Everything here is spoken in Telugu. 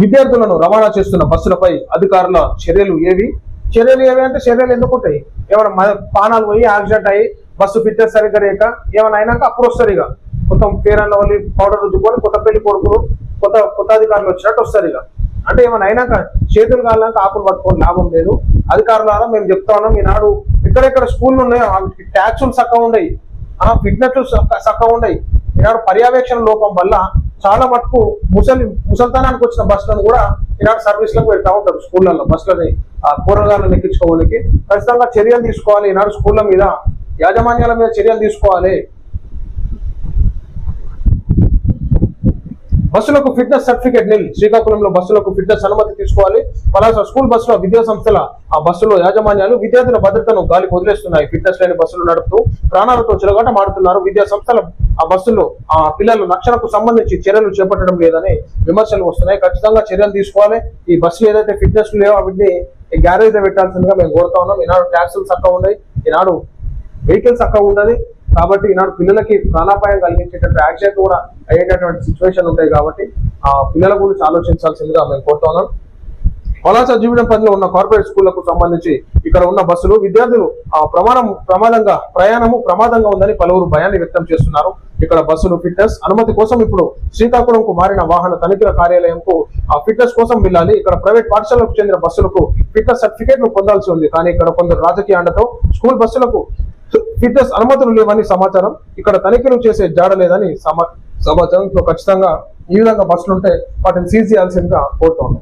విద్యార్థులను రవాణా చేస్తున్న బస్సులపై అధికారుల చర్యలు ఏవి? చర్యలు ఏవి అంటే చర్యలు ఎందుకు ఉంటాయి? ఏమైనా మ- పానాలు పోయి యాక్సిడెంట్ అయ్యి బస్సు ఫిట్నెస్ సరిగ్గా లేక ఏమైనా అయినాక అప్పుడు వస్తారు ఇక. కొత్త పేరన్న వాళ్ళు పౌడర్ రుద్దుకొని కొత్త పెళ్ళి కొడుకులు కొత్త కొత్త అధికారులు వచ్చినట్టు వస్తారు ఇక. అంటే ఏమైనా అయినాక చేతులు కాలినాక ఆకులు పట్టుకొని లాభం లేదు. అధికారులారా మేము చెప్తా ఉన్నాం ఈనాడు ఎక్కడెక్కడ స్కూళ్ళు ఉన్నాయో వాటికి ట్యాక్సులు సక్కగా ఉన్నాయి ఫిట్నెస్ సక్కగా ఉన్నాయి ఈనాడు పర్యవేక్షణ లోపం వల్ల చాలా మటుకు ముసలి ముసల్తానానికి వచ్చిన బస్సులను కూడా ఈనాడు సర్వీస్లకు పెడతా ఉంటారు స్కూళ్ళల్లో. బస్సులని ఆ కూరగాయలను ఎక్కించుకోవడానికి. ఖచ్చితంగా చర్యలు తీసుకోవాలి. ఈనాడు స్కూళ్ళ మీద యాజమాన్యాల మీద చర్యలు తీసుకోవాలి. బస్సులకు ఫిట్నెస్ సర్టిఫికేట్ నిల్. శ్రీకాకుళంలో బస్సులకు ఫిట్నెస్ అనుమతి తీసుకోవాలి. పలాస స్కూల్ బస్సులో విద్యా సంస్థల ఆ బస్సులో యాజమాన్యాలు విద్యార్థుల భద్రతను గాలికి వదిలేస్తున్నాయి. ఫిట్నెస్ లేని బస్సులు నడుపుతూ ప్రాణాలతో చిరగాట మాడుతున్నారు విద్యా సంస్థల ఆ బస్సులు ఆ పిల్లల రక్షణకు సంబంధించి చర్యలు చేపట్టడం లేదని విమర్శలు వస్తున్నాయి. ఖచ్చితంగా చర్యలు తీసుకోవాలి. ఈ బస్సులు ఏదైతే ఫిట్నెస్ లేవో వీటిని గ్యారేజ్ పెట్టాల్సిందిగా మేము కోరుతా ఉన్నాం. ఈనాడు ట్యాక్సులు చక్కగా ఉన్నాయి. ఈనాడు వెహికల్స్ చక్కగా ఉండదు కాబట్టి ఈనాడు పిల్లలకి ప్రాణాపాయం కలిగించేటటువంటి యాక్సిడెంట్ కూడా అయ్యేటటువంటి సిచ్యువేషన్ ఉంటాయి కాబట్టి ఆ పిల్లల గురించి ఆలోచించాల్సిందిగా మేము కోరుతున్నాం పలాస పనిలో ఉన్న కార్పొరేట్ స్కూళ్ళకు సంబంధించి ఇక్కడ ఉన్న బస్సులు విద్యార్థులు ఆ ప్రమాణం ప్రమాదంగా ప్రయాణము ప్రమాదంగా ఉందని పలువురు భయాన్ని వ్యక్తం చేస్తున్నారు. ఇక్కడ బస్సులు ఫిట్నెస్ అనుమతి కోసం ఇప్పుడు శ్రీకాకుళంకు మారిన వాహన తనిఖీల కార్యాలయంకు ఆ ఫిట్నెస్ కోసం వెళ్ళాలి. ఇక్కడ ప్రైవేట్ పాఠశాలకు చెందిన బస్సులకు ఫిట్నెస్ సర్టిఫికేట్ను పొందాల్సి ఉంది. కానీ ఇక్కడ కొందరు రాజకీయ అండతో స్కూల్ బస్సులకు ఫిట్నెస్ అనుమతులు లేవని సమాచారం. ఇక్కడ తనిఖీలు చేసే జాడ లేదని సమా సమాచారం. ఖచ్చితంగా ఈ విధంగా బస్సులు ఉంటే వాటిని సీజ్ చేయాల్సిందిగా కోరుతున్నాం